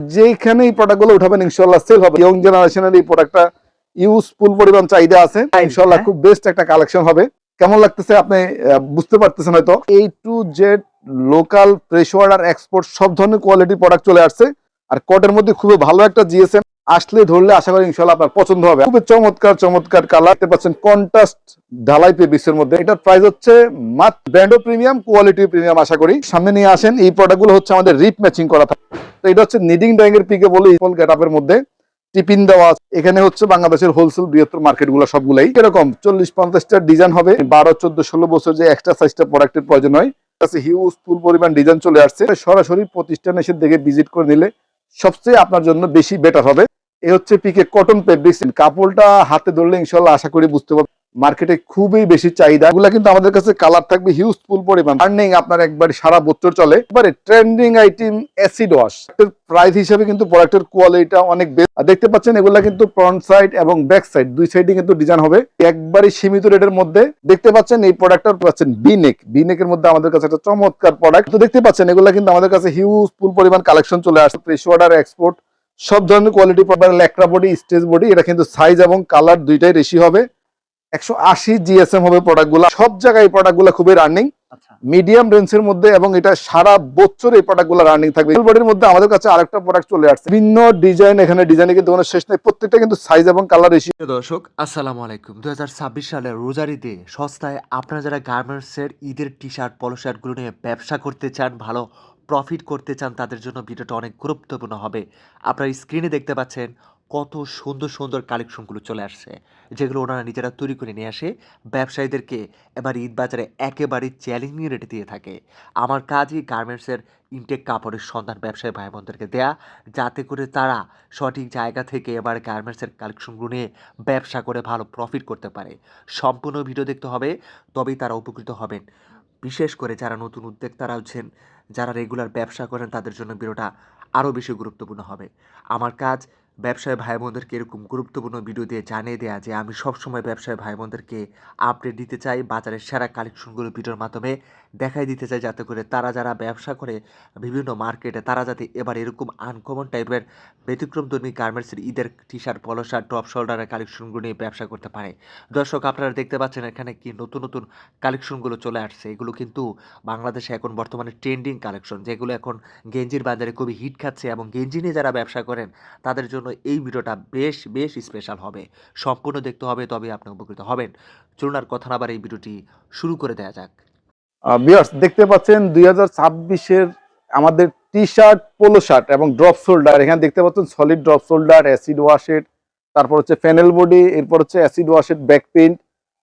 যেখানে এই প্রোডাক্টগুলো উঠাবেন ইনশাল্লাহ সেল হবে। ইয়ং জেনারেশনের এই প্রোডাক্টটা ইউজফুল পরিমাণ চাহিদা আছে। ইনশাল্লাহ হ্যাঁ। খুব বেস্ট একটা কালেকশন হবে। কেমন লাগতেছে আপনি বুঝতে পারতেছেন হয়তো? A to Z local fresh water export সব ধরনের কোয়ালিটি প্রোডাক্ট চলে আসছে। আর কটের মধ্যে খুবই ভালো একটা জিএসএম আসলে ধরলে আশা করি ইনশাল্লাহ আপনার পছন্দ হবে। খুবই চমৎকার চমৎকার কালার দেখতে পাচ্ছেন কন্ট্রাস্ট ঢালাই পেবিসের মধ্যে। এটার প্রাইস হচ্ছে মাত্র ব্র্যান্ডও প্রিমিয়াম কোয়ালিটি প্রিমিয়াম আশা করি। সামনে নিয়ে আসেন এই প্রোডাক্টগুলো হচ্ছে আমাদের রিপ ম্যাচিং করা থাকে। এটা হচ্ছে নিডিং ড্যাং এর পিকে বলে ইপল গেটআপের মধ্যে টিপিন দেওয়া এখানে হচ্ছে বাংলাদেশের হোলসেল বৃহত্তর মার্কেটগুলো সবগুলাই। এরকম চল্লিশ পঞ্চাশটা ডিজাইন হবে। বারো, চোদ্দ, ষোলো বছর যে এক্সট্রা সাইজটা প্রোডাক্টের প্রয়োজন হয় হিউজ ফুল পরিমাণ ডিজাইন চলে আসছে। সরাসরি প্রতিষ্ঠান এসে দেখে ভিজিট করে নিলে সবচেয়ে আপনার জন্য বেশি বেটার হবে। এ হচ্ছে পিকে কটন ফেব্রিক্স কাপড়টা হাতে ধরলে ইনশাল্লাহ আশা করি বুঝতে পারবেন। মার্কেটে খুবই বেশি চাহিদা। এগুলা কিন্তু আমাদের কাছে কালার থাকবে হিউজ ফুল পরিমাণ। আর্নিং আপনার একবার সারা বছর চলে। এবারে trending item acid wash price হিসেবে কিন্তু প্রোডাক্টের কোয়ালিটিটা অনেক বেশ দেখতে পাচ্ছেন এগুলা কিন্তু ফ্রন্ট সাইড এবং ব্যাক সাইড দুই সাইডে কিন্তু ডিজাইন হবে। একবারই সীমিত রেটের মধ্যে। দেখতে পাচ্ছেন এই প্রোডাক্টটা পাচ্ছেন বিনেক বিনেকের মধ্যে আমাদের কাছে একটা চমৎকার প্রোডাক্ট তো দেখতে পাচ্ছেন এগুলা কিন্তু আমাদের কাছে হিউজ ফুল পরিমাণ কালেকশন চলে আসছে। প্রেস ওয়াটার এক্সপোর্ট সব ধরনের কোয়ালিটি পাবেন। ল্যাকড়া বডি স্টেজ বডি এটা কিন্তু সাইজ এবং কালার দুইটাই রেশি হবে। একশো আশি জিএসএম হবে প্রোডাক্টগুলো সব জায়গায় এই প্রোডাক্টগুলো খুবই রানিং আচ্ছা। মিডিয়াম রেঞ্জের মধ্যে এবং এটা সারা বছর এই প্রোডাক্টগুলো রানিং থাকবে। বডির মধ্যে আমাদের কাছে আরেকটা প্রোডাক্ট চলে আসছে। বিভিন্ন ডিজাইন এখানে ডিজাইনে কিন্তু কোনো শেষ নেই। প্রত্যেকটা কিন্তু সাইজ এবং কালার রেশি দর্শক আসসালামু আলাইকুম। দু রোজারিতে সস্তায় আপনারা যারা গার্মেন্টসের ঈদের টি শার্ট পলো শার্টগুলো নিয়ে ব্যবসা করতে চান ভালো প্রফিট করতে চান তাদের জন্য ভিডিওটা অনেক গুরুত্বপূর্ণ হবে। আপনারা স্ক্রিনে দেখতে পাচ্ছেন কত সুন্দর সুন্দর কালেকশনগুলো চলে আসছে, যেগুলো ওনারা নিজেরা তৈরি করে নিয়ে আসে। ব্যবসায়ীদেরকে এবার ঈদ বাজারে একেবারে চ্যালেঞ্জিং রেটে দিয়ে থাকে। আমার কাজই গার্মেন্টসের ইনটেক কাপড়ের সন্ধান ব্যবসায়ী ভাই বোনদেরকে দেয়া, যাতে করে তারা সঠিক জায়গা থেকে এবার গার্মেন্টসের কালেকশনগুলো নিয়ে ব্যবসা করে ভালো প্রফিট করতে পারে। সম্পূর্ণ ভিডিও দেখতে হবে, তবেই তারা উপকৃত হবেন। বিশেষ করে যারা নতুন উদ্যোক্তারা আছেন যারা রেগুলার ব্যবসা করেন, তাদের জন্য ভিডিওটা আরও বেশি গুরুত্বপূর্ণ হবে। আমার কাজ ব্যবসায়ী ভাই বোনদেরকে এরকম গুরুত্বপূর্ণ ভিডিও দিয়ে জানিয়ে দেওয়া যে, আমি সবসময় ব্যবসায়ী ভাই বোনদেরকে আপডেট দিতে চাই, বাজারের সেরা কালেকশনগুলো ভিডিওর মাধ্যমে দেখাই দিতে চাই যাতে করে তারা যারা ব্যবসা করে বিভিন্ন মার্কেটে তারা যাতে এবার এরকম আনকমন টাইপের ব্যতিক্রমধর্মী গার্মেন্টসের ঈদের T shirt polo shirt top শোল্ডারের কালেকশনগুলো নিয়ে ব্যবসা করতে পারে। দর্শক, আপনারা দেখতে পাচ্ছেন এখানে কি নতুন নতুন কালেকশনগুলো চলে আসছে। এগুলো কিন্তু বাংলাদেশে এখন বর্তমানে ট্রেন্ডিং কালেকশন যেগুলো এখন গেঞ্জির বাজারে খুবই হিট খাচ্ছে এবং গেঞ্জি নিয়ে যারা ব্যবসা করেন, তাদের জন্য এই ভিডিওটা বেশ বেশ স্পেশাল হবে। সম্পূর্ণ দেখতে হবে, তবে আপনি উপকৃত হবেন। চলুন আর কথা না আবার এই ভিডিওটি শুরু করে দেওয়া যাক। বিয়ার্স দেখতে পাচ্ছেন দুই হাজার ছাব্বিশের আমাদের টি শার্ট পোলো শার্ট এবং ড্রপ শোল্ডার এখানে দেখতে পাচ্ছেন সলিড ড্রপ শোল্ডার অ্যাসিড ওয়াশের তারপর হচ্ছে ফেনেল বডি এরপর হচ্ছে অ্যাসিড ওয়াশের ব্যাক প্রিন্ট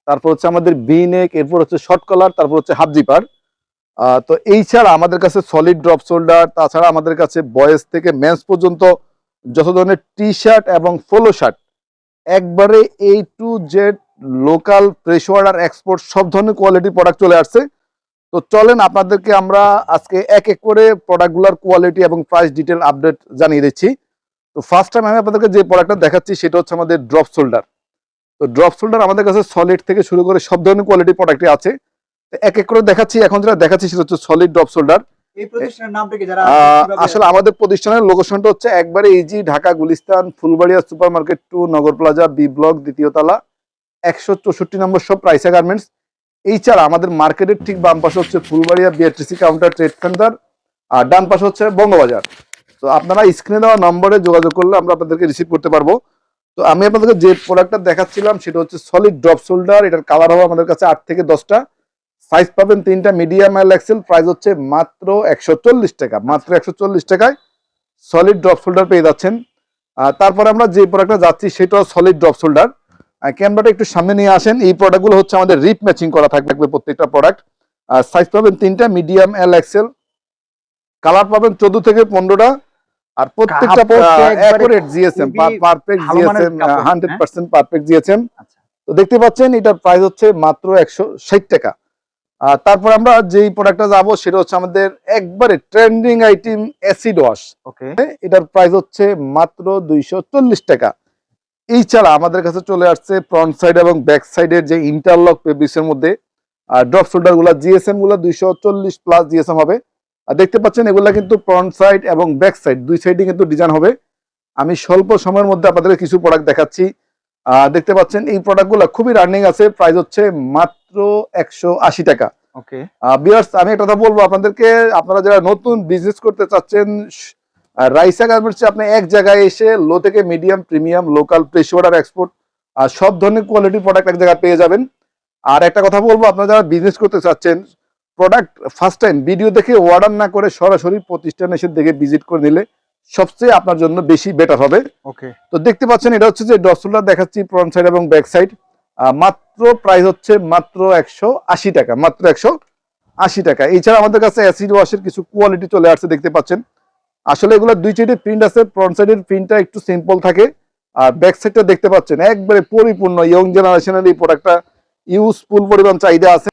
তারপর হচ্ছে আমাদের বি নেক এরপর হচ্ছে শর্ট কলার তারপর হচ্ছে হাফ জিপার তো এই ছাড়া আমাদের কাছে সলিড ড্রপ শোল্ডার তাছাড়া আমাদের কাছে বয়েজ থেকে মেন্স পর্যন্ত যত ধরনের টি শার্ট এবং পোলো শার্ট একবারে A to Z local fresh water export সব ধরনের কোয়ালিটি প্রোডাক্ট চলে আসছে। তো চলেন আপনাদেরকে আমরা আজকে এক এক করে প্রোডাক্টগুলোর কোয়ালিটি এবং প্রাইস ডিটেল আপডেট জানিয়ে দিচ্ছি। তো ফার্স্ট টাইম আমি আপনাদেরকে যে প্রোডাক্টটা দেখাচ্ছি, সেটা হচ্ছে আমাদের ড্রপ শোল্ডার তো ড্রপ শোল্ডার আমাদের কাছে সলিড থেকে শুরু করে সব ধরনের কোয়ালিটি প্রোডাক্টই আছে। এক এক করে দেখাচ্ছি, এখন যেটা দেখাচ্ছি, সেটা হচ্ছে সলিড ড্রপ শোল্ডার আসলে আমাদের প্রতিষ্ঠানের লোকেশনটা হচ্ছে একবারে easy Dhaka Gulistan Fulbaria super market two Nagar plaza B block দ্বিতীয় তলা একশো চৌষট্টি নম্বর সব প্রাইসা গার্মেন্টস। এই ছাড়া আমাদের মার্কেটের ঠিক বাম পাশে হচ্ছে Fulbaria BRTC counter trade centre আর ডান পাশে হচ্ছে বঙ্গবাজার। তো আপনারা স্ক্রিনে দেওয়া নম্বরে যোগাযোগ করলে আমরা আপনাদেরকে রিসিভ করতে পারব। তো আমি আপনাদেরকে যে প্রোডাক্টটা দেখাচ্ছিলাম সেটা হচ্ছে সলিড ড্রপ শোল্ডার এটার কালার হবে আমাদের কাছে আট থেকে দশটা। সাইজ পাবেন তিনটা মিডিয়াম এল এক্সেল প্রাইস হচ্ছে মাত্র একশো চল্লিশ টাকা মাত্র একশো চল্লিশ টাকায় সলিড ড্রপ শোল্ডার পেয়ে যাচ্ছেন। আর তারপরে আমরা যে প্রোডাক্টটা যাচ্ছি সেটাও সলিড ড্রপ শোল্ডার ক্যামেরাটা একটু সামনে নিয়ে আসেন এই প্রোডাক্টগুলো হচ্ছে আমাদের রিপ ম্যাচিং করা থাকবে প্রত্যেকটা প্রোডাক্ট সাইজ পাবেন তিনটা মিডিয়াম এল এক্সেল কালার পাবেন চোদ্দ থেকে পনেরোটা। আর প্রত্যেকটা accurate GSM perfect GSM hundred? Percent perfect GSM. তো দেখতে পাচ্ছেন এটার প্রাইস হচ্ছে মাত্র একশো ষাট টাকা। তারপর আমরা যেই প্রোডাক্টটা যাব সেটা হচ্ছে আমাদের একবারে trending item acid wash okay এটার প্রাইস হচ্ছে মাত্র দুইশো চল্লিশ টাকা। এই ছাড়া আমাদের কাছে চলে আসছে ফ্রন্ট সাইড এবং ব্যাক সাইডের যে ইন্টারলক পেব্রিক্সের মধ্যে। আর ড্রপ শোল্ডারগুলা জিএসএমগুলা দুইশো চল্লিশ প্লাস জিএসএম হবে। আর দেখতে পাচ্ছেন এগুলা কিন্তু ফ্রন্ট সাইড এবং ব্যাক সাইড দুই সাইডে কিন্তু ডিজাইন হবে। আমি স্বল্প সময়ের মধ্যে আপনাদের কিছু প্রোডাক্ট দেখাচ্ছি। দেখতে পাচ্ছেন এই প্রোডাক্টগুলো খুবই রানিং আছে। প্রাইস হচ্ছে মাত্র একশো আশি টাকা। বিয়ার্স আমি একটা কথা বলব আপনাদেরকে আপনারা যারা নতুন বিজনেস করতে চাচ্ছেন রাইসা গার্মেন্টসে আপনি এক জায়গায় এসে লো থেকে medium premium local press order export আর সব ধরনের কোয়ালিটি প্রোডাক্ট এক জায়গায় পেয়ে যাবেন। আর একটা কথা বলব আপনারা যারা বিজনেস করতে চাচ্ছেন প্রোডাক্ট ফার্স্ট টাইম ভিডিও দেখে অর্ডার না করে সরাসরি প্রতিষ্ঠান এসে দেখে ভিজিট করে নিলে সবচেয়ে আপনার জন্য বেশি বেটার হবে। ওকে তো দেখতে পাচ্ছেন এটা হচ্ছে যে ডসুলার দেখাচ্ছি ফ্রন্ট সাইড এবং ব্যাক সাইড মাত্র প্রাইস হচ্ছে মাত্র একশো আশি টাকা মাত্র একশো আশি টাকা। এছাড়া আমাদের কাছে অ্যাসিড ওয়াশের কিছু কোয়ালিটি চলে আসছে দেখতে পাচ্ছেন। আসলে এগুলো দুই সাইডের প্রিন্ট আছে ফ্রন্ট সাইডের প্রিন্টটা একটু সিম্পল থাকে। আর ব্যাক সাইডটা দেখতে পাচ্ছেন একবারে পরিপূর্ণ ইয়ং জেনারেশনের এই প্রোডাক্টটা ইউজফুল পরিমাণ চাহিদা আছে।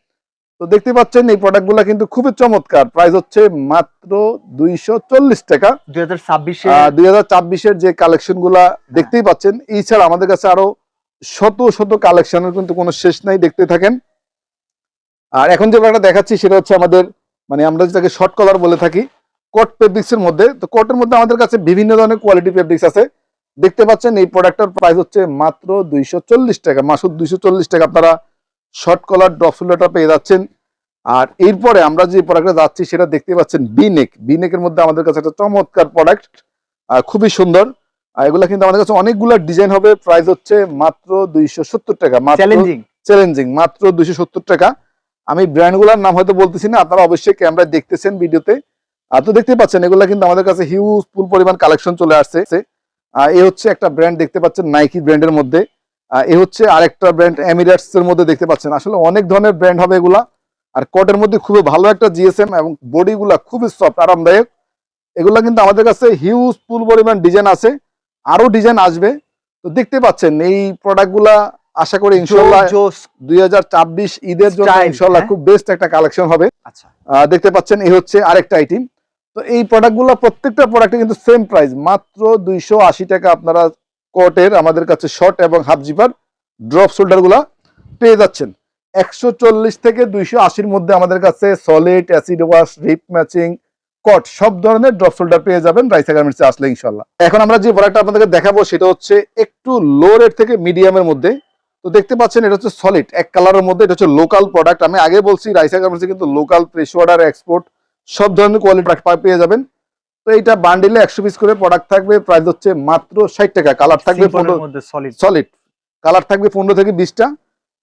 তো দেখতে পাচ্ছেন এই প্রোডাক্টগুলো কিন্তু খুবই চমৎকার। প্রাইস হচ্ছে মাত্র দুইশো চল্লিশ টাকা। দুই হাজার ছাব্বিশের যে কালেকশনগুলা দেখতেই পাচ্ছেন এছাড়া আমাদের কাছে আরও শত শত কালেকশনের কিন্তু কোনো শেষ নাই দেখতে থাকেন। আর এখন যে ব্যাপারটা দেখাচ্ছি সেটা হচ্ছে আমাদের মানে আমরা যেটাকে শর্ট কলার বলে থাকি কট ফেব্রিক্স এর মধ্যে। তো কটের মধ্যে আমাদের কাছে বিভিন্ন ধরনের কোয়ালিটি ফেব্রিক্স আছে। দেখতে পাচ্ছেন এই প্রোডাক্টটার প্রাইস হচ্ছে মাত্র দুইশো চল্লিশ টাকা, মাসুদ দুইশো টাকা আপনারা শর্ট কলার ড্রপসুলাটা পেয়ে যাচ্ছেন। আর এরপরে আমরা যে প্রোডাক্টটা যাচ্ছি সেটা দেখতে পাচ্ছেন বিনেক বিনেকের মধ্যে আমাদের কাছে একটা চমৎকার প্রোডাক্ট খুবই সুন্দর। আর এগুলা কিন্তু আমাদের কাছে অনেকগুলো ডিজাইন হবে। প্রাইস হচ্ছে মাত্র দুইশো সত্তর টাকা চ্যালেঞ্জিং চ্যালেঞ্জিং মাত্র দুইশো সত্তর টাকা। আমি ব্র্যান্ডগুলোর নাম হয়তো বলতেছি না আপনারা অবশ্যই ক্যামেরায় দেখতেছেন ভিডিওতে। আর তো দেখতে পাচ্ছেন এগুলা কিন্তু আমাদের কাছে হিউজ ফুল পরিমাণ কালেকশন চলে আসছে। এ হচ্ছে একটা ব্র্যান্ড দেখতে পাচ্ছেন নাইকি ব্র্যান্ডের মধ্যে। এ হচ্ছে আরেকটা ব্র্যান্ড এমিরেটস এর মধ্যে দেখতে পাচ্ছেন। আসলে অনেক ধরনের ব্র্যান্ড হবে এগুলা। আর কটের মধ্যে খুবই ভালো একটা জিএসএম এবং বডিগুলা খুবই সফট আরামদায়ক। এগুলা কিন্তু আমাদের কাছে হিউজ ফুল পরিমাণ ডিজাইন আছে। আরও ডিজাইন আসবে। তো দেখতে পাচ্ছেন এই প্রোডাক্টগুলা আশা করি ইনশাল্লাহ দুই ঈদের জন্য ইনশাল্লাহ হ্যাঁ? খুব বেস্ট একটা কালেকশন হবে। আচ্ছা। দেখতে পাচ্ছেন এই হচ্ছে আরেকটা আইটেম তো এই প্রোডাক্টগুলো প্রত্যেকটা প্রোডাক্টে কিন্তু সেম প্রাইস মাত্র দুইশো আশি টাকা আপনারা কোটের আমাদের কাছে শর্ট এবং হাফ জিপার ড্রপ শোল্ডারগুলা পেয়ে যাচ্ছেন। একশো চল্লিশ থেকে দুইশো আশির মধ্যে আমাদের কাছে solid acid wash rip matching কট সব ধরনের ড্রপ শোল্ডার পেয়ে যাবেন রাইসা গার্মেন্টসে আসলে ইনশাল্লাহ এখন আমরা যে প্রোডাক্টটা আপনাদেরকে দেখাবো সেটা হচ্ছে একটু লো রেট থেকে মিডিয়ামের মধ্যে। তো দেখতে পাচ্ছেন এটা হচ্ছে সলিড এক কালারের মধ্যে এটা হচ্ছে লোকাল প্রোডাক্ট আমি আগে বলছি রাইসা গার্মেন্টসে কিন্তু লোকাল প্রেস অর্ডার এক্সপোর্ট সব ধরনের কোয়ালিটি পেয়ে যাবেন। তো এইটা বান্ডিলে একশো পিস করে প্রোডাক্ট থাকবে প্রাইস হচ্ছে মাত্র ষাট টাকা। কালার থাকবে সলিড সলিড কালার থাকবে পনেরো থেকে বিশটা।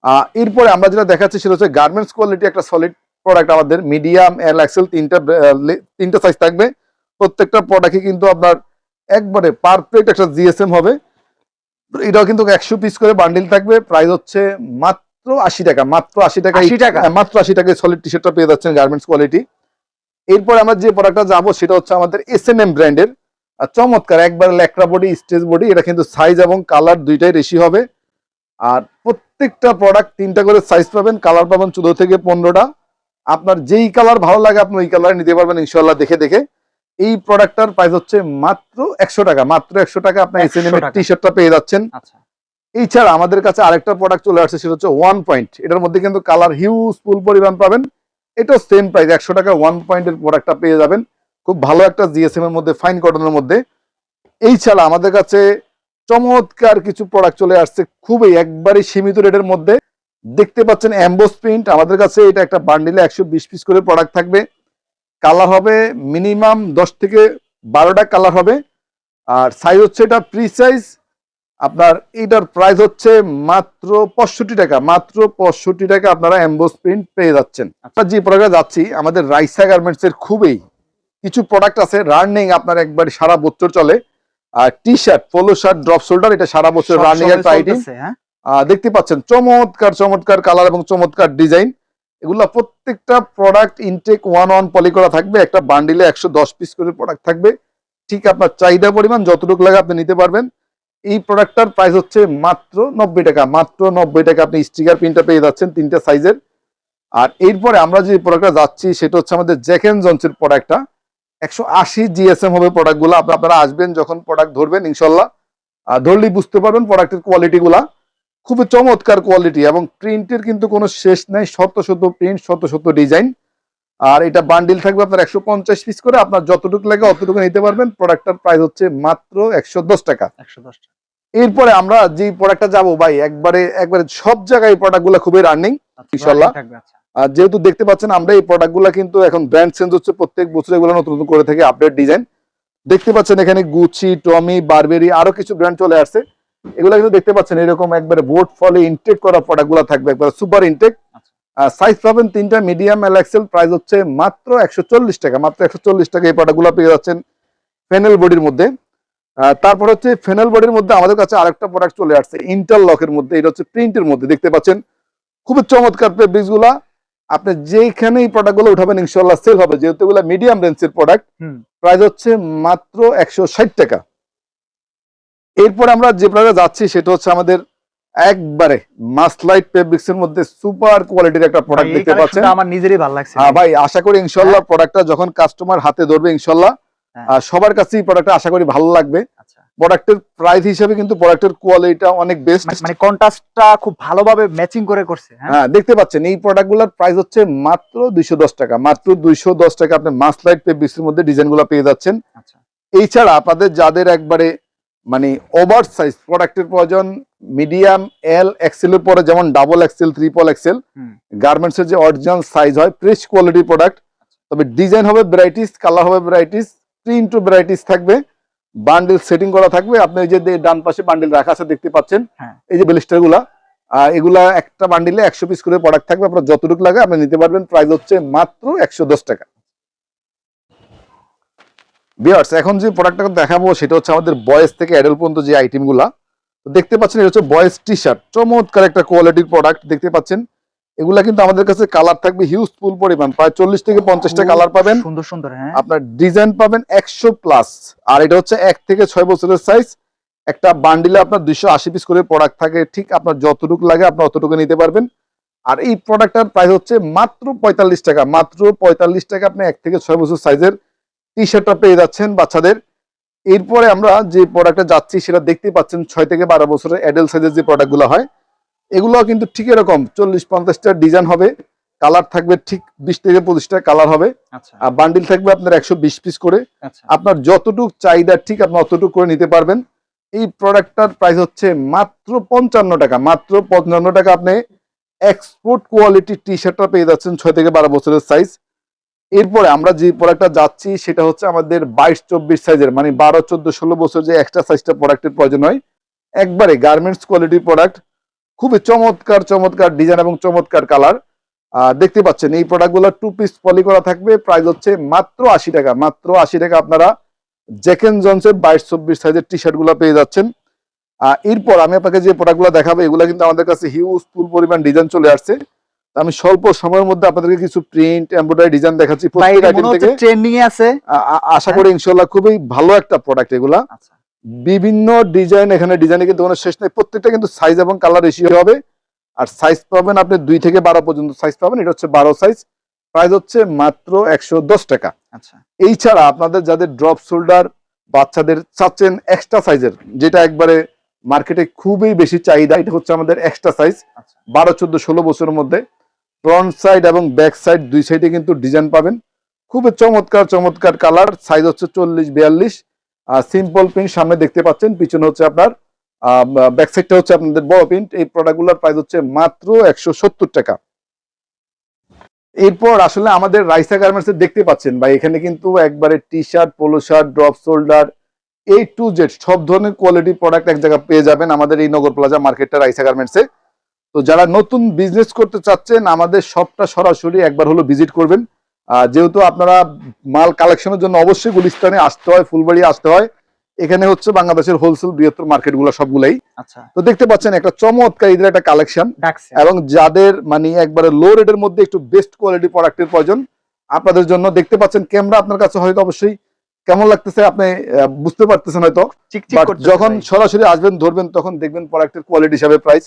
আহ, এরপরে আমরা যেটা দেখাচ্ছি সেটা হচ্ছে গার্মেন্টস কোয়ালিটি একটা সলিড প্রোডাক্ট আমাদের মিডিয়াম এল এক্সেল তিনটা তিনটা সাইজ থাকবে। প্রত্যেকটা প্রোডাক্টই কিন্তু আপনার একবারে পারফেক্ট একটা জিএসএম হবে। এটাও কিন্তু একশো পিস করে বান্ডিল থাকবে। প্রাইস হচ্ছে মাত্র আশি টাকা মাত্র আশি টাকা টাকা? হ্যাঁ, মাত্র আশি টাকায় সলিড টি শার্টটা পেয়ে যাচ্ছেন গার্মেন্টস কোয়ালিটি এরপরে আমরা যে প্রোডাক্টটা যাব সেটা হচ্ছে আমাদের এস এন এম ব্র্যান্ডের চমৎকার একবার ল্যাকড়া বডি স্টেজ বডি এটা কিন্তু সাইজ এবং কালার দুইটাই রেশি হবে। আর প্রত্যেকটা প্রোডাক্ট তিনটা করে সাইজ পাবেন কালার পাবেন চোদ্দ থেকে পনেরোটা। আপনার যেই কালার ভালো লাগে আপনি ওই কালার নিতে পারবেন ইনশাল্লাহ দেখে দেখে। এই প্রোডাক্টটার প্রাইস হচ্ছে মাত্র একশো টাকা মাত্র একশো টাকা আপনার এস এম টাকা। টি শার্টটা পেয়ে যাচ্ছেন। আচ্ছা। এছাড়া আমাদের কাছে আরেকটা প্রোডাক্ট চলে আসছে সেটা হচ্ছে ওয়ান পয়েন্ট এটার মধ্যে কিন্তু কালার হিউজ ফুল পরিমাণ পাবেন। এটাও সেম প্রাইস একশো টাকা ওয়ান পয়েন্টের প্রোডাক্টটা পেয়ে যাবেন। খুব ভালো একটা জিএসএম এর মধ্যে ফাইন কটনের মধ্যে। এই ছাড়া আমাদের কাছে চমৎকার কিছু প্রোডাক্ট চলে আসছে খুবই একবারই সীমিত রেটের মধ্যে। দেখতে পাচ্ছেন অ্যাম্বোস প্রিন্ট আমাদের কাছে এটা একটা বান্ডিলে একশো বিশ পিস করে প্রোডাক্ট থাকবে। কালার হবে মিনিমাম দশ থেকে বারোটা কালার হবে। আর সাইজ হচ্ছে এটা প্রি সাইজ আপনার এটার প্রাইস হচ্ছে মাত্র পঁয়ষট্টি টাকা মাত্র পঁয়ষট্টি টাকা আপনারা অ্যাম্বোস প্রিন্ট পেয়ে যাচ্ছেন। আপনার যে প্রোডাক্টে যাচ্ছি আমাদের রাইসা গার্মেন্টস এর খুবই কিছু প্রোডাক্ট আছে রানিং আপনার একবার সারা বছর চলে। আর T shirt polo shirt drop shoulder এটা সারা বছর রানিং চলতেছে, হ্যাঁ? দেখতে পাচ্ছেন, চমৎকার চমৎকার কালার এবং চমৎকার ডিজাইন এগুলা প্রত্যেকটা product intact one one poly করা থাকবে, একটা বান্ডিলে একশো দশ পিস করে প্রোডাক্ট থাকবে। ঠিক আপনার চাহিদা পরিমাণ যতটুকু লাগে আপনি নিতে পারবেন। এই প্রোডাক্টটার প্রাইস হচ্ছে মাত্র নব্বই টাকা, মাত্র নব্বই টাকা আপনি স্টিকার প্রিন্টটা পেয়ে যাচ্ছেন তিনটা সাইজের আর এরপরে আমরা যে প্রোডাক্টটা যাচ্ছি, সেটা হচ্ছে আমাদের জ্যাকেন জন্সের প্রোডাক্টটা একশো আশি জিএসএম হবে প্রোডাক্টগুলো আপনি আপনারা আসবেন, যখন প্রোডাক্ট ধরবেন, ইনশাল্লাহ। ধরলেই বুঝতে পারবেন প্রোডাক্টের কোয়ালিটিগুলা খুবই চমৎকার কোয়ালিটি এবং প্রিন্টের কিন্তু কোনো শেষ নেই শত শত প্রিন্ট শত শত ডিজাইন আর এটা বান্ডিল থাকবে আপনার একশো পঞ্চাশ পিস করে আপনার যতটুকু লাগে অতটুকু নিতে পারবেন। প্রোডাক্টটার প্রাইস হচ্ছে মাত্র একশো দশ টাকা। একশো দশ টাকা। এরপরে আমরা যে প্রোডাক্টটা যাব ভাই একবারে একবারে সব জায়গায় প্রোডাক্টগুলো খুবই রানিং আচ্ছা, ইনশাল্লাহ। আচ্ছা। আর যেহেতু দেখতে পাচ্ছেন আমরা এই প্রোডাক্টগুলা কিন্তু এখন ব্র্যান্ড চেঞ্জ হচ্ছে প্রত্যেক বছর এগুলো নতুন নতুন করে থাকে আপডেট ডিজাইন দেখতে পাচ্ছেন এখানে গুচি টমি বারবেরি আরও কিছু ব্র্যান্ড চলে আসছে। এগুলো কিন্তু দেখতে পাচ্ছেন এরকম একবারে বোর্ড ফলে ইনটেক করা প্রোডাক্টগুলা থাকবে একবারে সুপার ইনটেক। সাইজ পাবেন তিনটা মিডিয়াম এল এক্সেল প্রাইস হচ্ছে মাত্র একশো চল্লিশ টাকা মাত্র একশো চল্লিশ টাকা এই প্রোডাক্টগুলা পেয়ে যাচ্ছেন ফেনেল বডির মধ্যে। তারপর হচ্ছে ফেনেল বডির মধ্যে আমাদের কাছে আরেকটা প্রোডাক্ট চলে আসছে ইন্টারলকের মধ্যে এটা হচ্ছে প্রিন্টের মধ্যে দেখতে পাচ্ছেন? খুবই চমৎকার ফেব্রিক্সগুলা। আপনি যেখানে এই প্রোডাক্টগুলো উঠাবেন ইনশাল্লাহ সেল হবে যেহেতু এগুলো মিডিয়াম রেঞ্জের প্রোডাক্ট। প্রাইস হচ্ছে মাত্র একশো ষাট টাকা। এরপর আমরা যে প্রোডাক্ট যাচ্ছি সেটা হচ্ছে আমাদের একবারে মাসলাইট ফেব্রিক্স এর মধ্যে সুপার কোয়ালিটির একটা প্রোডাক্ট দেখতে পাচ্ছেন। আমার নিজেরই ভালো লাগছে। হ্যাঁ ভাই আশা করি ইনশাল্লাহ প্রোডাক্টটা যখন কাস্টমার হাতে ধরবে ইনশাল্লাহ। হ্যাঁ। সবার কাছেই প্রোডাক্টটা আশা করি ভালো লাগবে। আচ্ছা। প্রোডাক্টের প্রাইস হিসেবে কিন্তু প্রোডাক্টের কোয়ালিটিটা অনেক বেস্ট মানে- কন্ট্রাস্টটা খুব ভালোভাবে ম্যাচিং করে করছে হ্যাঁ? হ্যাঁ দেখতে পাচ্ছেন এই প্রোডাক্টগুলোর প্রাইস হচ্ছে মাত্র দুইশো দশ টাকা। মাত্র দুইশো দশ টাকা আপনি মাসলাইট ফেব্রিক্সের মধ্যে ডিজাইনগুলো পেয়ে যাচ্ছেন। আচ্ছা। এই ছাড়া আপনাদের যাদের একবারে মানে ওভার সাইজ প্রোডাক্টের প্রয়োজন মিডিয়াম এল এক্সেল এর পরে যেমন double XL triple XL garments এর যে অরিজিনাল সাইজ হয় ফ্রেশ কোয়ালিটির প্রোডাক্ট তবে ডিজাইন হবে ভ্যারাইটিস কালার হবে ভ্যারাইটিস প্রিন্ট টু ভ্যারাইটিস থাকবে বান্ডেল সেটিং করা থাকবে আপনি এই যে ডান পাশে বান্ডেল রাখা আছে দেখতে পাচ্ছেন হ্যাঁ। এই যে ব্লিস্টারগুলা এগুলা একটা বান্ডিলে একশো পিস করে প্রোডাক্ট থাকবে আপনার যতটুকু লাগে আপনি নিতে পারবেন প্রাইস হচ্ছে মাত্র একশো দশ টাকা বিয়ার্স এখন যে প্রোডাক্টটা দেখাবো সেটা হচ্ছে আমাদের বয়েস থেকে অ্যাডাল্ট পর্যন্ত যে আইটেমগুলা তো দেখতে পাচ্ছেন এটা হচ্ছে বয়েস টি শার্ট চমৎকার একটা কোয়ালিটির প্রোডাক্ট দেখতে পাচ্ছেন। এগুলা কিন্তু আমাদের কাছে কালার থাকবে হিউজ ফুল পরিমাণ প্রায় চল্লিশ থেকে পঞ্চাশটা কালার পাবেন। সুন্দর সুন্দর হ্যাঁ। আপনার ডিজাইন পাবেন একশো প্লাস আর এটা হচ্ছে এক থেকে ছয় বছরের সাইজ একটা বান্ডিলে আপনার দুইশো আশি পিস করে প্রোডাক্ট থাকে ঠিক আপনার যতটুকু লাগে আপনি অতটুকু নিতে পারবেন। আর এই প্রোডাক্টটার প্রাইস হচ্ছে মাত্র পঁয়তাল্লিশ টাকা। মাত্র পঁয়তাল্লিশ টাকা আপনি এক থেকে ছয় বছর সাইজের টি শার্টটা পেয়ে যাচ্ছেন বাচ্চাদের। এরপরে আমরা যে প্রোডাক্টটা যাচ্ছি সেটা দেখতে পাচ্ছেন ছয় থেকে বারো বছরের অ্যাডাল্ট সাইজের যে প্রোডাক্টগুলো হয় এগুলো কিন্তু ঠিক এরকম চল্লিশ পঞ্চাশটা ডিজাইন হবে। কালার থাকবে ঠিক বিশ থেকে পঁচিশটা কালার হবে। আচ্ছা। আর বান্ডিল থাকবে আপনার একশো বিশ পিস করে। আচ্ছা। আপনার যতটুক চাহিদা ঠিক আপনি অতটুকু করে নিতে পারবেন। এই প্রোডাক্টটার প্রাইস হচ্ছে মাত্র পঞ্চান্ন টাকা। মাত্র পঞ্চান্ন টাকা আপনি এক্সপোর্ট কোয়ালিটি টি শার্টটা পেয়ে যাচ্ছেন ছয় থেকে বারো বছরের সাইজ এরপরে আমরা যে প্রোডাক্টটা যাচ্ছি, সেটা হচ্ছে আমাদের বাইশ চব্বিশ সাইজের মানে বারো চোদ্দ ষোলো বছর যে এক্সট্রা সাইজটা প্রোডাক্টের প্রয়োজন হয়, একবারে গার্মেন্টস কোয়ালিটির প্রোডাক্ট খুবই চমৎকার চমৎকার ডিজাইন এবং চমৎকার কালার দেখতে পাচ্ছেন, এই প্রোডাক্টগুলো টু পিস পলি করা থাকবে প্রাইস হচ্ছে মাত্র আশি টাকা, মাত্র আশি টাকা আপনারা জ্যাকেন জনসের বাইশ চব্বিশ সাইজের টি শার্টগুলো পেয়ে যাচ্ছেন। এরপর আমি আপনাকে যে প্রোডাক্টগুলো দেখাবো, এগুলো কিন্তু আমাদের কাছে হিউজ ফুল পরিমাণ ডিজাইন চলে আসছে। আমি স্বল্প সময়ের মধ্যে আপনাদেরকে কিছু প্রিন্ট এমব্রয়ডারি ডিজাইন দেখাচ্ছি। ট্রেন্ডিং এ আছে। আশা করি ইনশাল্লাহ খুবই ভালো একটা প্রোডাক্ট এগুলা। আচ্ছা। বিভিন্ন ডিজাইন এখানে ডিজাইনে কিন্তু কোনো শেষ নেই। প্রত্যেকটা কিন্তু সাইজ এবং কালার রেশিও হবে। আর সাইজ পাবেন আপনি দুই থেকে বারো পর্যন্ত সাইজ পাবেন। এটা হচ্ছে বারো সাইজ প্রাইস হচ্ছে মাত্র একশো দশ টাকা। আচ্ছা। এই ছাড়া আপনাদের যাদের ড্রপ শোল্ডার বাচ্চাদের চাচ্ছেন এক্সট্রা সাইজের যেটা একবারে মার্কেটে খুবই বেশি চাহিদা এটা হচ্ছে আমাদের এক্সট্রা সাইজ আচ্ছা। বারো চোদ্দ ষোলো বছরের মধ্যে। ফ্রন্ট সাইড এবং ব্যাক সাইড দুই সাইডে কিন্তু ডিজাইন পাবেন। খুবই চমৎকার চমৎকার কালার সাইজ হচ্ছে চল্লিশ, বিয়াল্লিশ। আর সিম্পল প্রিন্ট সামনে দেখতে পাচ্ছেন, পিছনে হচ্ছে আপনার ব্যাক সাইডটা হচ্ছে আপনাদের বড় প্রিন্ট এই প্রোডাক্টগুলোর প্রাইস হচ্ছে মাত্র একশো সত্তর টাকা। এরপর আসলে আমাদের রাইসা গার্মেন্টস দেখতে পাচ্ছেন, ভাই, এখানে কিন্তু একবারে T shirt polo shirt drop shoulder এই টু জেড সব ধরনের কোয়ালিটি প্রোডাক্ট এক জায়গায় পেয়ে যাবেন আমাদের এই নগর প্লাজা মার্কেটটা রাইসা গার্মেন্টসে তো যারা নতুন বিজনেস করতে চাচ্ছেন আমাদের সবটা সরাসরি একবার হলো ভিজিট করবেন। যেহেতু আপনারা মাল কালেকশনের জন্য অবশ্যই গুলিস্তানে আসতে হয় ফুলবাড়ি আসতে হয়। এখানে হচ্ছে বাংলাদেশের হোলসেল বৃহত্তর মার্কেটগুলো সবগুলাই। আচ্ছা। তো দেখতে পাচ্ছেন একটা চমৎকার ঈদের একটা কালেকশন এবং যাদের মানে একবারে লো রেটের মধ্যে একটু বেস্ট কোয়ালিটি প্রোডাক্টের প্রয়োজন আপনাদের জন্য দেখতে পাচ্ছেন ক্যামেরা আপনার কাছে হয়তো অবশ্যই কেমন লাগতেছে আপনি বুঝতে পারতেছেন হয়তো। যখন সরাসরি আসবেন ধরবেন তখন দেখবেন প্রোডাক্টের কোয়ালিটি হিসাবে প্রাইস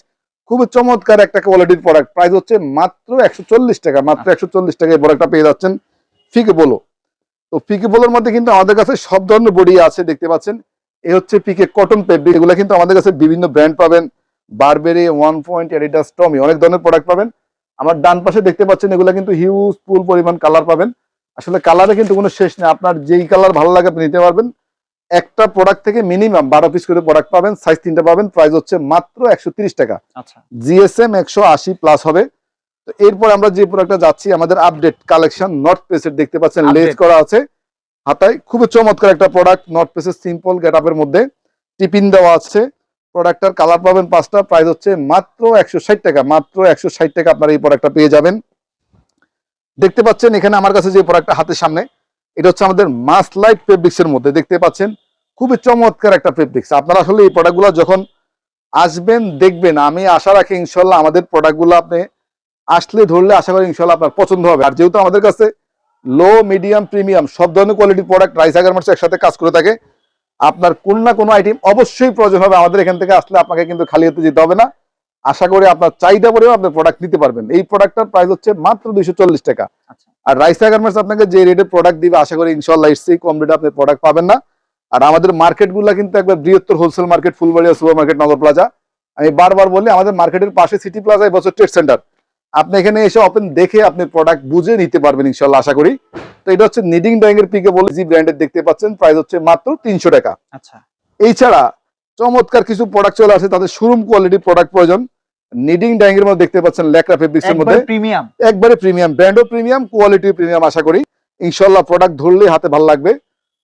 খুবই চমৎকার একটা কোয়ালিটির প্রোডাক্ট প্রাইস হচ্ছে মাত্র একশো চল্লিশ টাকা মাত্র একশো চল্লিশ টাকায় প্রোডাক্টটা পেয়ে যাচ্ছেন ফিকে বলো তো ফিকে বলোর মধ্যে কিন্তু আমাদের কাছে সব ধরনের বডি আছে দেখতে পাচ্ছেন। এ হচ্ছে পিকে কটন ফেব্রিক এগুলো কিন্তু আমাদের কাছে বিভিন্ন ব্র্যান্ড পাবেন। Burberry one point Adidas Tommy অনেক ধরনের প্রোডাক্ট পাবেন। আমার ডান পাশে দেখতে পাচ্ছেন এগুলো কিন্তু হিউজ ফুল পরিমাণ কালার পাবেন। আসলে কালারে কিন্তু কোনো শেষ নেই। আপনার যেই কালার ভালো লাগে আপনি নিতে পারবেন। একটা প্রোডাক্ট থেকে মিনিমাম বারো পিস করে প্রোডাক্ট পাবেন সাইজ তিনটা পাবেন প্রাইস হচ্ছে মাত্র একশো টাকা। আচ্ছা। জিএসএম একশো আশি প্লাস হবে। তো এরপর আমরা যে প্রোডাক্টটা যাচ্ছি আমাদের আপডেট কালেকশন নট পেসের দেখতে পাচ্ছেন Update। করা আছে হাতায়। খুবই চমৎকার একটা প্রোডাক্ট নট পেসের সিম্পল গেট আপের মধ্যে। টিপিন দেওয়া আছে। প্রোডাক্টটার কালার পাবেন পাঁচটা প্রাইস হচ্ছে মাত্র একশো ষাট টাকা মাত্র একশো ষাট টাকা আপনারা এই প্রোডাক্টটা পেয়ে যাবেন। দেখতে পাচ্ছেন এখানে আমার কাছে যে প্রোডাক্টটা হাতের সামনে এটা হচ্ছে আমাদের মাস লাইট ফেব্রিক্স এর মধ্যে দেখতে পাচ্ছেন। খুবই চমৎকার একটা ফেব্রিক্স আপনারা আসলে এই প্রোডাক্টগুলো যখন আসবেন দেখবেন আমি আশা রাখি ইনশাল্লাহ আমাদের প্রোডাক্টগুলো আপনি আসলে ধরলে আশা করি ইনশাল্লাহ আপনার পছন্দ হবে। আর যেহেতু আমাদের কাছে লো মিডিয়াম প্রিমিয়াম সব ধরনের কোয়ালিটির প্রোডাক্ট রাইস আগার একসাথে কাজ করে থাকে আপনার কোন না কোনো আইটেম অবশ্যই প্রয়োজন হবে। আমাদের এখান থেকে আসলে আপনাকে কিন্তু খালি হতে যেতে হবে না। আশা করি আপনার চাহিদা পরেও আপনি প্রোডাক্ট নিতে পারবেন। এই প্রোডাক্টটার প্রাইস হচ্ছে মাত্র দুইশো চল্লিশ টাকা। আচ্ছা। আর রাইস গার্মেন্টস আপনাকে যে রেটে প্রোডাক্ট দিবে আশা করি ইনশাল্লাহ এর চেয়ে কম রেটে আপনি প্রোডাক্ট পাবেন না। আর আমাদের মার্কেটগুলো কিন্তু একবার বৃহত্তর wholesale market Fulbaria super market Nagar plaza আমি বারবার বলি আমাদের মার্কেটের পাশে সিটি প্লাজা এবছর ট্রেড সেন্টার আপনি এখানে এসে ওপেন দেখে আপনি প্রোডাক্ট বুঝে নিতে পারবেন ইনশাল্লাহ আশা করি। তো এটা হচ্ছে নিডিং ড্রয়িং এর পিকে বলে জি ব্র্যান্ডের দেখতে পাচ্ছেন প্রাইস হচ্ছে মাত্র তিনশো টাকা। আচ্ছা। এছাড়া চমৎকার কিছু প্রোডাক্ট চলে আসে তাদের শোরুম কোয়ালিটি প্রোডাক্ট প্রয়োজন। নিডিং ড্রয়িং এর মধ্যে দেখতে পাচ্ছেন লেকরা ফেব্রিক্স এর মধ্যে। প্রিমিয়াম একবারে প্রিমিয়াম ব্র্যান্ডও প্রিমিয়াম কোয়ালিটি প্রিমিয়াম আশা করি। ইনশাল্লাহ প্রোডাক্ট ধরলে হাতে ভালো লাগবে।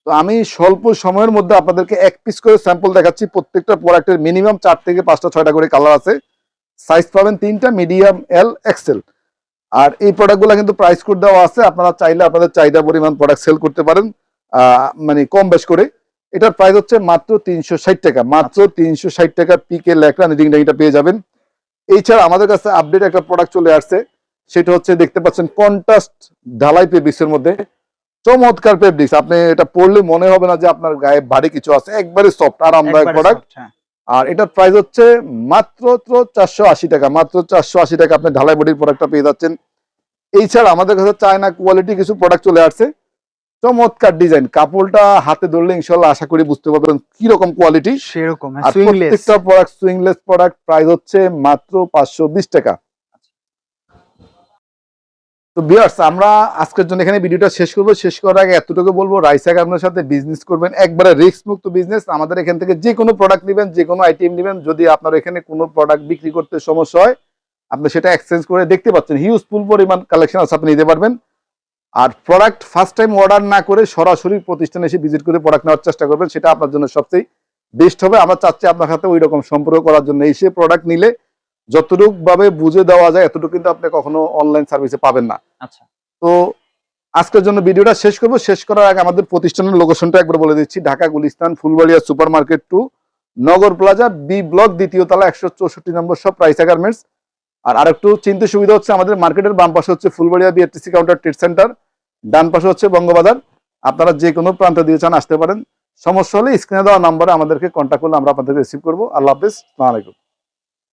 তো আমি স্বল্প সময়ের মধ্যে আপনাদেরকে এক পিস করে স্যাম্পল দেখাচ্ছি। প্রত্যেকটা প্রোডাক্টের মিনিমাম চার থেকে পাঁচটা, ছয়টা করে কালার আছে। সাইজ পাবেন তিনটা মিডিয়াম এল এক্সেল আর এই প্রোডাক্টগুলো কিন্তু প্রাইস কোড দেওয়া আছে। আপনারা চাইলে আপনাদের চাহিদা পরিমাণ প্রোডাক্ট সেল করতে পারেন মানে কম বেশ করে। এটার প্রাইস হচ্ছে মাত্র তিনশো ষাট টাকা। মাত্র তিনশো ষাট টাকা পিকে লেখা নিডিং এটা পেয়ে যাবেন। এছাড়া আমাদের কাছে আপডেট একটা প্রোডাক্ট চলে আসছে। সেটা হচ্ছে দেখতে পাচ্ছেন কন্ট্রাস্ট ঢালাই ফেব্রিক্সের মধ্যে। চমৎকার ফেব্রিক্স আপনি এটা পরলে মনে হবে না যে আপনার গায়ে ভারী কিছু আছে একবারে সফট আরামদায়ক প্রোডাক্ট হ্যাঁ। আর এটার প্রাইস হচ্ছে মাত্র চারশো আশি টাকা মাত্র চারশো আশি টাকা আপনি ঢালাই বডির প্রোডাক্টটা পেয়ে যাচ্ছেন। এছাড়া আমাদের কাছে চায়না কোয়ালিটি কিছু প্রোডাক্ট চলে আসছে। চমৎকার ডিজাইন কাপড়টা হাতে ধরলে ইনশাল্লাহ আশা করি বুঝতে পারবেন কি রকম কোয়ালিটি সেরকম প্রত্যেকটা প্রোডাক্ট সুইংলেস প্রোডাক্ট প্রাইস হচ্ছে মাত্র পাঁচশো বিশ টাকা। তো বিয়ার্স আমরা আজকের জন্য এখানে ভিডিওটা শেষ করব। শেষ করার আগে এতটুকু বলব রাইসাক আপনার সাথে বিজনেস করবেন। একবারে রিস্ক মুক্ত বিজনেস আমাদের এখান থেকে যে কোনো প্রোডাক্ট নেবেন, যে কোনো আইটেম নেবেন। যদি আপনার এখানে কোনো প্রোডাক্ট বিক্রি করতে সমস্যা হয়, আপনি সেটা এক্সচেঞ্জ করে দেখতে পাচ্ছেন। হিউজ ফুল পরিমাণ কালেকশন আছে, আপনি নিতে পারবেন। আর প্রোডাক্ট ফার্স্ট টাইম অর্ডার না করে সরাসরি প্রতিষ্ঠানে এসে ভিজিট করে প্রোডাক্ট নেওয়ার চেষ্টা করবেন, সেটা আপনার জন্য সবচেয়ে বেস্ট হবে। আমরা চাচ্ছি আপনার সাথে ওই রকম সম্পর্ক করার জন্য। এসে প্রোডাক্ট নিলে যতটুকু ভাবে বুঝে দেওয়া যায় এতটুকু কিন্তু আপনি কখনো অনলাইন সার্ভিসে পাবেন না। আচ্ছা। তো আজকের জন্য ভিডিওটা শেষ করব। শেষ করার আগে আমাদের প্রতিষ্ঠানের লোকেশনটা একবার বলে দিচ্ছি। Dhaka Gulistan Fulbaria super market two Nagar plaza B block দ্বিতীয় তলা একশো চৌষট্টি নম্বর সব প্রাইসা গার্মেন্টস আর আরেকটু চিনতে সুবিধা হচ্ছে আমাদের মার্কেটের বাম পাশে হচ্ছে Fulbaria BRTC counter trade centre ডান পাশে হচ্ছে বঙ্গবাজার। আপনারা যে কোনো প্রান্ত দিয়ে চান আসতে পারেন। সমস্যা হলে স্ক্রিনে দেওয়া নাম্বারে আমাদেরকে কন্ট্যাক্ট করলে আমরা আপনাদেরকে রিসিভ করব। আল্লাহ হাফিজ। আসসালামু আলাইকুম।